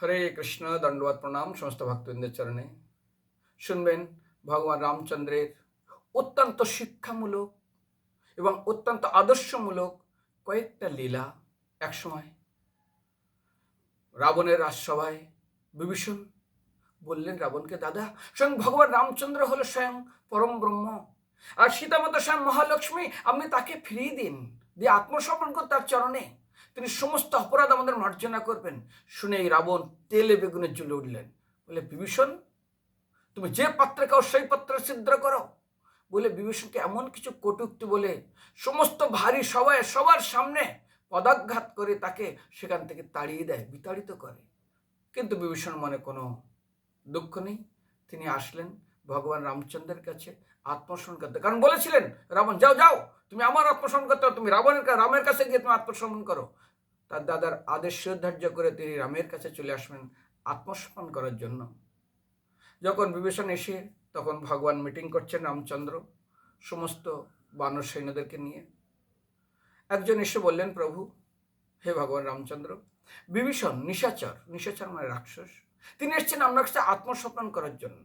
হরে কৃষ্ণ দণ্ডবাদ প্রণাম সমস্ত ভক্তবৃন্দের চরণে। শুনবেন ভগবান রামচন্দ্রের অত্যন্ত শিক্ষামূলক এবং অত্যন্ত আদর্শমূলক কয়েকটা লীলা একসময় রাবণের রাজসভায় বিভীষণ বললেন, রাবণকে দাদা, স্বয়ং ভগবান রামচন্দ্র হলো স্বয়ং পরম ব্রহ্ম। আর সীতামাতা স্বয়ং মহালক্ষ্মী, আপনি তাকে ফিরিয়ে দিন, দিয়ে আত্মসমর্পণ তার চরণে। তিনি সমস্ত অপরাধ আমাদের মার্জনা করবেন। শুনে এই রাবণ তেলে বেগুনে জ্বলে উঠলেন। বলে, বিভীষণ, তুমি যে পাত্রে খাও সেই পাত্রে ছিদ্র করো। বলে বিভীষণকে এমন কিছু কটুক্তি বলে সমস্ত ভারী সবাই সবার সামনে পদাঘাত করে তাকে সেখান থেকে তাড়িয়ে দেয়, বিতাড়িত করে। কিন্তু বিভীষণ মনে কোনো দুঃখ নেই। তিনি আসলেন ভগবান রামচন্দ্রের কাছে। আত্মসমর্পণ করতে। কারণ বলেছিলেন, রাবণ, যাও যাও, তুমি আমার আত্মসমর্পণ করতে তুমি রাবণের রামের কাছে গিয়ে তুমি আত্মসমর্পণ করো। তার দাদার আদেশ ধার্য করে তিনি রামের কাছে চলে আসবেন আত্মসমর্পণ করার জন্য। যখন বিভীষণ এসে তখন ভগবান মিটিং করছেন রামচন্দ্র, সমস্ত বানর সৈন্যদেরকে নিয়ে। একজন এসে বললেন, প্রভু, হে ভগবান রামচন্দ্র, বিভীষণ, নিশাচর নিশাচর মানে রাক্ষস, তিনি এসছেন আপনার কাছে আত্মসমর্পণ করার জন্য।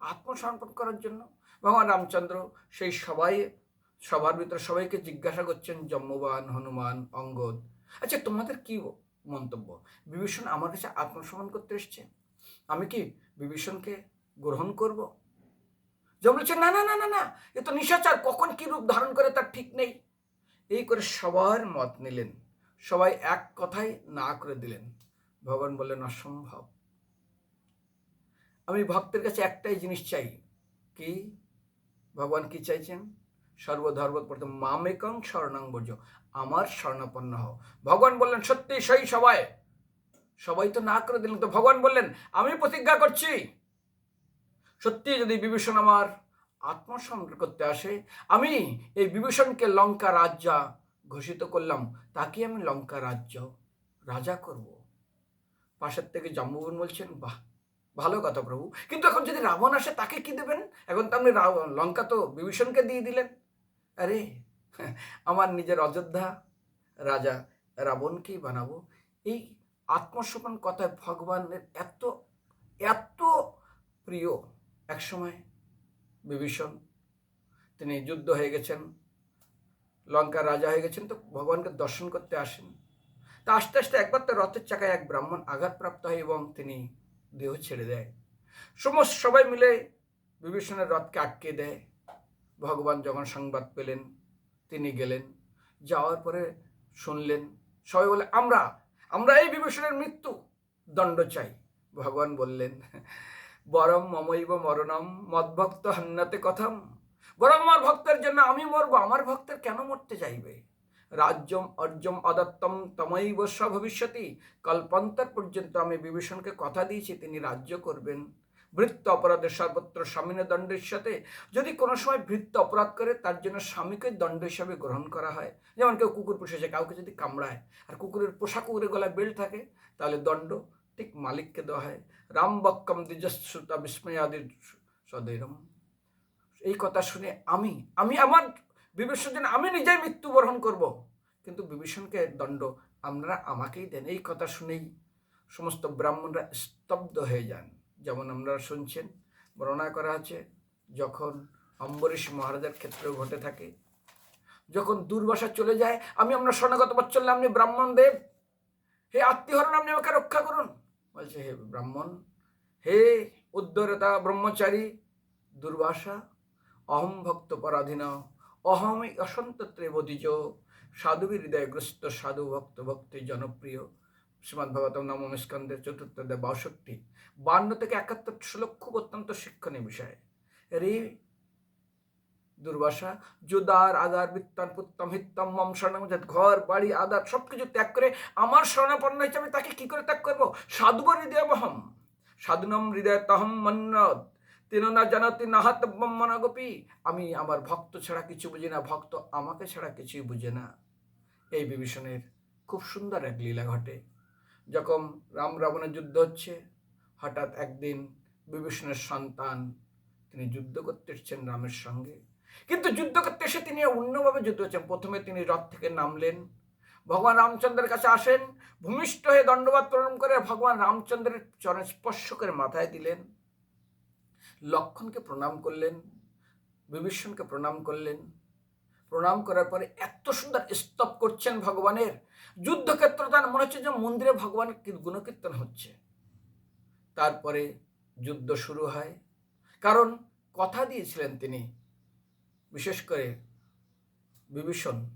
আত্মসমর্পণ করার জন্য? ভগবান রামচন্দ্র, সেই সবাই, সবার ভিতরে সবাইকে জিজ্ঞাসা করছেন, জম্মবান, হনুমান, অঙ্গদ। আচ্ছা তোমাদের কি মন্তব্য? বিভীষণ আমার কাছে আত্মসমর্পণ করতে এসছে। আমি কি বিভীষণকে গ্রহণ করব? যে বলছে, না না না না না, এ তো নিশাচার। কখন কি রূপ ধারণ করে তার ঠিক নেই? এই করে সবার মত নিলেন। সবাই এক কথাই না করে দিলেন। ভগবান বললেন, অসম্ভব। আমি ভক্তের কাছে একটাই জিনিস চাই, কি? ভগবান কি চাইছেন? সর্বধর্ম প্রথম মামেকং শরণাং বর্জ আমার শরণাপন্ন হও। ভগবান বললেন, সত্যি সেই সবাই। সবাই তো না করে দিলেন, তো ভগবান বললেন, আমি প্রতিজ্ঞা করছি। সত্যি যদি বিভীষণ আমার আত্মসমর্পণ করতে আসে, আমি এই বিভীষণকে লঙ্কা রাজ্যা ঘোষিত করলাম, তাকে আমি লঙ্কা রাজ্য, রাজা করব। পাশের থেকে জাম্বুবন বলছেন, বাহ! ভালো কথা প্রভু। কিন্তু এখন যদি রাবণ আসে, তাকে কি দেবেন? এখন তো আপনি লঙ্কা তো বিভীষণকে দিয়ে দিলেন। আরে, আমার নিজের অযোধ্যা রাজা রাবণকেই বানাবো। এই আত্মসমর্পণ কথায় ভগবানের এত এত প্রিয় একসময় বিভীষণ। তিনি যুদ্ধ হয়ে গেছেন লঙ্কার রাজা হয়ে গেছেন, তো ভগবানকে দর্শন করতে আসেন। তা আস্তে আস্তে একবার তো রথের চাকায় এক ব্রাহ্মণ আঘাতপ্রাপ্ত হয় এবং তিনি দেহ ছেড়ে দেয়। সমস্ত সবাই মিলে বিভীষণের রথকে আটকে দেয়। ভগবান যখন সংবাদ পেলেন, তিনি গেলেন, যাওয়ার পরে শুনলেন, সবাই বলে, আমরা আমরা এই বিভীষণের মৃত্যু, দণ্ড চাই। ভগবান বললেন, বরং মমৈব মরণম, মদভক্ত হান্নাতে কথাম। বরং আমার ভক্তের জন্য আমি মরবো, আমার ভক্তের কেন মরতে চাইবে? রাজ্যম অর্জম অদত্তম তমৈব ভবিষ্যতি। কল্পান্তর পর্যন্ত আমি বিভীষণকে কথা দিয়েছি, তিনি রাজ্য করবেন। বৃত্ত অপরাধের সর্বত্র স্বামীনের দণ্ডের সাথে যদি কোনো সময় বৃত্ত অপরাধ করে, তার জন্য স্বামীকে দণ্ড হিসাবে গ্রহণ করা হয়। যেমন কেউ কুকুর পুষেছে, কাউকে যদি কামড়ায় আর কুকুরের পোষা কুকুরের গলায় বেল্ট থাকে, তাহলে দণ্ড ঠিক মালিককে দেওয়া হয়। রাম বক্কম দ্বিজশ্রুতা বিস্ময়াদির সদৈরম এই কথা শুনে আমি আমি আমার বিভীষণ জন্য আমি নিজেই মৃত্যুবরণ করব। কিন্তু বিভীষণকে দণ্ড আপনারা আমাকেই দেন। এই কথা শুনেই সমস্ত ব্রাহ্মণরা স্তব্ধ হয়ে যান। যেমন আপনারা শুনছেন, বর্ণনা করা আছে, যখন অম্বরীশ মহারাজার ক্ষেত্রেও ঘটে থাকে, যখন দুর্বাসা চলে যায়, আমি আপনার শরণাগত বচ্চল্য আপনি ব্রাহ্মণ দেব। হে আত্মীয়হরণ, আপনি আমাকে রক্ষা করুন। বলছে, হে ব্রাহ্মণ, হে উদ্ধরতা ব্রহ্মচারী, দুর্বাসা, অহম ভক্ত পরাধীন অহমই অসন্তত্রে বোধিজ সাধুবী হৃদয়গ্রস্ত সাধু ভক্ত ভক্তি জনপ্রিয়। শ্রীমদ ভগবতম নবম স্কন্দের চতুর্থ বাষট্টি। বান্ন থেকে একাত্তর শ্লোক খুব অত্যন্ত শিক্ষণীয় বিষয়। রে দুর্বাসা জুদার আদার, বিত্তান, পুত্তম, হিত্তম, মম শরণম যাত ঘর, বাড়ি, আদার সব কিছু ত্যাগ করে আমার শরণাপন্ন আমি তাকে কি করে ত্যাগ করব? সাধুব হৃদয় মহম সাধুনম হৃদয় তহম মন্নত তিন না জানাতি নাহাত মনাগপি আমি আমার ভক্ত ছাড়া কিছু বুঝি না, ভক্ত আমাকে ছাড়া কিছুই বুঝে না। এই বিভীষণের খুব সুন্দর এক লীলা ঘটে। যখন রাম রাবণের যুদ্ধ হচ্ছে, হঠাৎ একদিন বিভীষণের সন্তান তিনি যুদ্ধ করতে এসেছেন রামের সঙ্গে। কিন্তু যুদ্ধ করতে এসে তিনি অন্যভাবে যুদ্ধ হচ্ছেন প্রথমে তিনি রথ থেকে নামলেন। ভগবান রামচন্দ্রের কাছে আসেন, ভূমিষ্ঠ হয়ে দণ্ডবাদ প্রণাম করে ভগবান রামচন্দ্রের চরণ স্পর্শ করে মাথায় দিলেন। লক্ষণকে প্রণাম করলেন, বিভীষণকে প্রণাম করলেন। প্রণাম করার পরে এত সুন্দর স্তব করছেন ভগবানের। যুদ্ধক্ষেত্র তার মনে হচ্ছে যে মন্দিরে ভগবানের কীর- গুণকীর্তন হচ্ছে। তারপরে যুদ্ধ শুরু হয়। কারণ কথা দিয়েছিলেন তিনি, বিশেষ করে বিভীষণ,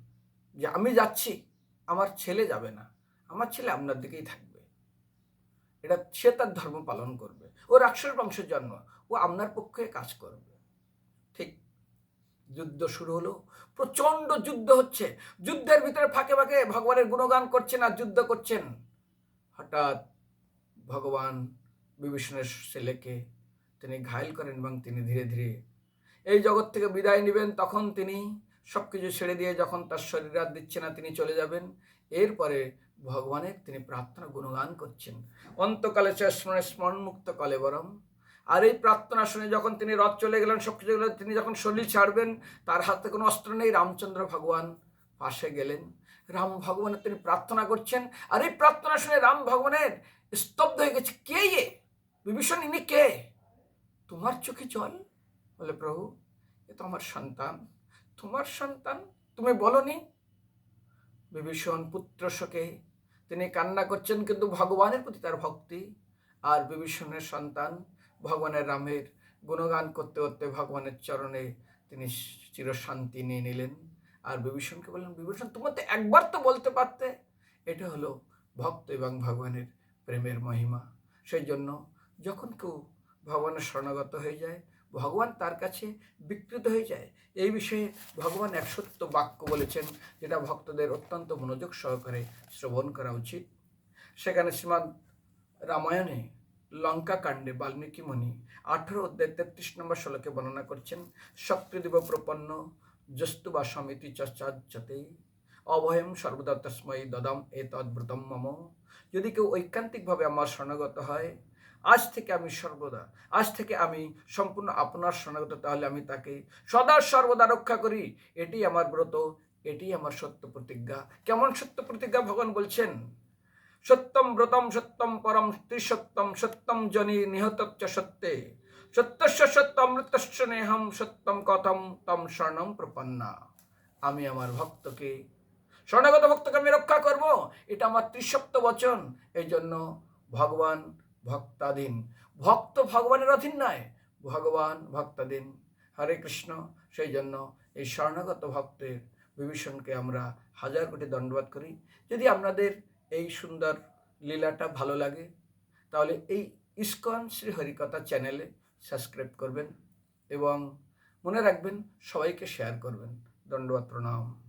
যে আমি যাচ্ছি, আমার ছেলে যাবে না, আমার ছেলে আপনার দিকেই থাকবে। এটা, সে তার ধর্ম পালন করবে। ও রাক্ষস বংশের জন্ম, ও আপনার পক্ষে কাজ করবে। ঠিক, যুদ্ধ শুরু হলো। প্রচণ্ড যুদ্ধ হচ্ছে। যুদ্ধের ভিতরে ফাঁকে ফাঁকে ভগবানের গুণগান করছেন আর যুদ্ধ করছেন। হঠাৎ ভগবান বিভীষণের ছেলেকে তিনি ঘায়ল করেন এবং তিনি ধীরে ধীরে এই জগৎ থেকে বিদায় নেবেন। তখন তিনি সব কিছু ছেড়ে দিয়ে যখন তার শরীর আর দিচ্ছে না, তিনি চলে যাবেন। এরপরে ভগবানের তিনি প্রার্থনা গুণগান করছেন। অন্তকালে স্মরণে স্মরণমুক্ত কালে বরম আর এই প্রার্থনা শুনে যখন তিনি রথ চলে গেলেন সব কিছু গেলেন তিনি যখন শরীর ছাড়বেন, তার হাতে কোনো অস্ত্র নেই, রামচন্দ্র ভগবান পাশে গেলেন। রাম ভগবানের তিনি প্রার্থনা করছেন। আর এই প্রার্থনা শুনে রাম ভগবানের স্তব্ধ হয়ে গেছে, কে এ? বিভীষণ, ইনি কে? তোমার চোখে জল? বলে, প্রভু, এ তো আমার সন্তান। তোমার সন্তান? তুমি বলনি বিভীষণ পুত্র শোকে তিনি কান্না করছেন, কিন্তু ভগবানের প্রতি তার ভক্তি আর বিভীষণের সন্তান ভগবানের রামের গুণগান করতে করতে ভগবানের চরণে তিনি চিরশান্তি নিয়ে নিলেন। আর বিভীষণকে বললেন, বিভীষণ, তোমার তো একবার তো বলতে পারতে। এটা হলো ভক্ত এবং ভগবানের প্রেমের মহিমা। সেই জন্য যখন কেউ ভগবানের শরণাগত হয়ে যায় ভগবান তার কাছে বিকৃত হয়ে যায়। এই বিষয়ে ভগবান এক সত্য বাক্য বলেছেন, যেটা ভক্তদের অত্যন্ত মনোযোগ সহকারে শ্রবণ করা উচিত। সেখানে শ্রীমান রামায়ণে লঙ্কা কাণ্ডে বাল্মীকি মুনি আঠেরো অধ্যায় তেত্রিশ নম্বর শ্লোকে বর্ণনা করছেন, শক্তিদেব প্রপন্ন জস্তু বা সমিতি চর্চাতে অভয়ম সর্বদা তস্মৈ দদম এ তদ্ব্রতম মম। যদি কেউ ঐকান্তিকভাবে আমার শরণাগত হয় আজ থেকে আমি সর্বদা, আজ থেকে আমি সম্পূর্ণ আপনার শরণাগত, তাহলে আমি তাকে সদা সর্বদা রক্ষা করি। এটি আমার ব্রত, এটি আমার সত্য প্রতিজ্ঞা। কেমন সত্য প্রতিজ্ঞা ভগবান বলছেন? সত্যম ব্রতম সত্যম পরম ত্রিসত্যম সত্যম জনি নিহতচ্চ সত্যে। সত্যস্য সত্য অমৃতস্য নেহম সত্যম কথম তম স্বর্ণম প্রপন্না। আমি আমার ভক্তকে স্বর্ণগত ভক্তকে আমি রক্ষা করব। এটা আমার ত্রিসপ্ত বচন। এই জন্য ভগবান ভক্তাধীন। ভক্ত ভগবানের অধীন নয়। ভগবান, ভক্তাধীন। হরে কৃষ্ণ, সেই জন্য এই স্বর্ণগত ভক্তের বিভীষণকে আমরা হাজার কোটি দণ্ডবাদ করি। যদি আপনাদের এই সুন্দর লীলাটা ভালো লাগে, তাহলে এই ইস্কন শ্রী হরিকথা চ্যানেলে সাবস্ক্রাইব করবেন এবং মনে রাখবেন সবাইকে শেয়ার করবেন। দণ্ডবাদ, প্রণাম।